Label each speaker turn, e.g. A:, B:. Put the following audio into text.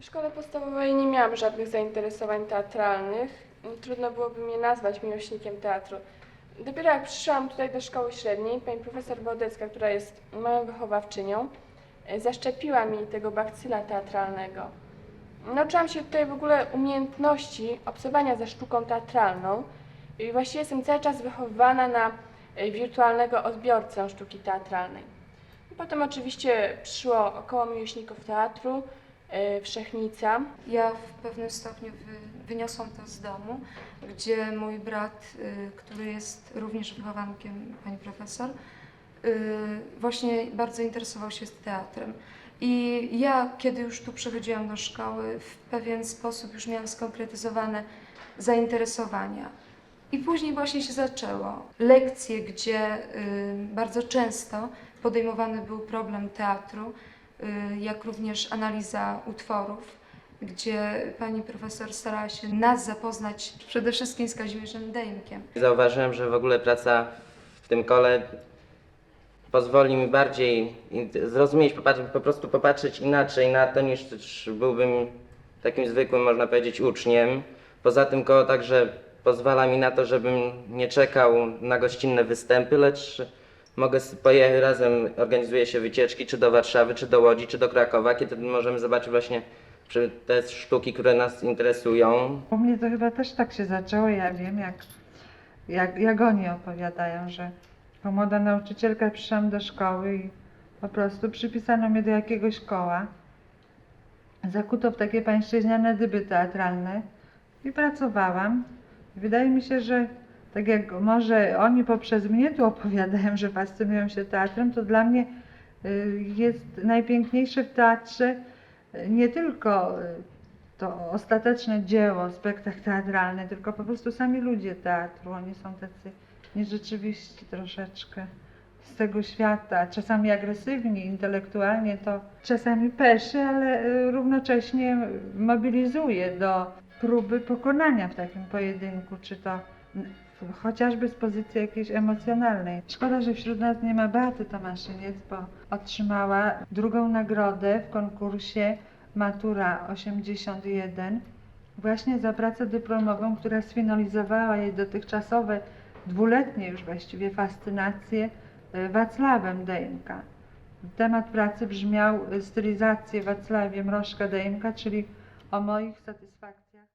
A: W szkole podstawowej nie miałam żadnych zainteresowań teatralnych. Trudno byłoby mnie nazwać miłośnikiem teatru. Dopiero jak przyszłam tutaj do szkoły średniej, pani profesor Wodecka, która jest moją wychowawczynią, e, zaszczepiła mi tego bakcyla teatralnego. Nauczyłam się tutaj w ogóle umiejętności obcowania ze sztuką teatralną i właściwie jestem cały czas wychowywana na e, wirtualnego odbiorcę sztuki teatralnej. Potem oczywiście przyszło około miłośników teatru, Wszechnica.
B: Ja w pewnym stopniu wy, wyniosłam to z domu, gdzie mój brat, y, który jest również wychowankiem pani profesor, y, właśnie bardzo interesował się teatrem. I ja, kiedy już tu przychodziłam do szkoły, w pewien sposób już miałam skonkretyzowane zainteresowania. I później właśnie się zaczęło. Lekcje, gdzie y, bardzo często podejmowany był problem teatru, jak również analiza utworów, gdzie pani profesor starała się nas zapoznać przede wszystkim z Kazimierzem Dejmkiem.
C: Zauważyłem, że w ogóle praca w tym kole pozwoli mi bardziej zrozumieć, po prostu popatrzeć inaczej na to, niż byłbym takim zwykłym, można powiedzieć, uczniem. Poza tym koło także pozwala mi na to, żebym nie czekał na gościnne występy, lecz mogę razem, organizuje się wycieczki, czy do Warszawy, czy do Łodzi, czy do Krakowa, kiedy możemy zobaczyć właśnie te sztuki, które nas interesują,
D: U mnie to chyba też tak się zaczęło, ja wiem, jak, jak, jak oni opowiadają, że jako młoda nauczycielka przyszłam do szkoły i po prostu przypisano mnie do jakiegoś koła. Zakuto w takie pańszczyźniane dyby teatralne i pracowałam. Wydaje mi się, że tak jak może oni poprzez mnie tu opowiadają, że fascynują się teatrem, to dla mnie y, jest najpiękniejsze w teatrze y, nie tylko y, to ostateczne dzieło, spektakl teatralny, tylko po prostu sami ludzie teatru. Oni są tacy nierzeczywiści troszeczkę z tego świata, czasami agresywni intelektualnie, to czasami peszy, ale równocześnie mobilizuje do próby pokonania w takim pojedynku, czy to chociażby z pozycji jakiejś emocjonalnej. Szkoda, że wśród nas nie ma Beaty Tomaszyniec, bo otrzymała drugą nagrodę w konkursie Matura 81 właśnie za pracę dyplomową, która sfinalizowała jej dotychczasowe dwuletnie już właściwie fascynacje e, Wacławem Dejmka. Temat pracy brzmiał e, stylizację Wacławie Mrożka Dejmka, czyli o moich satysfakcjach.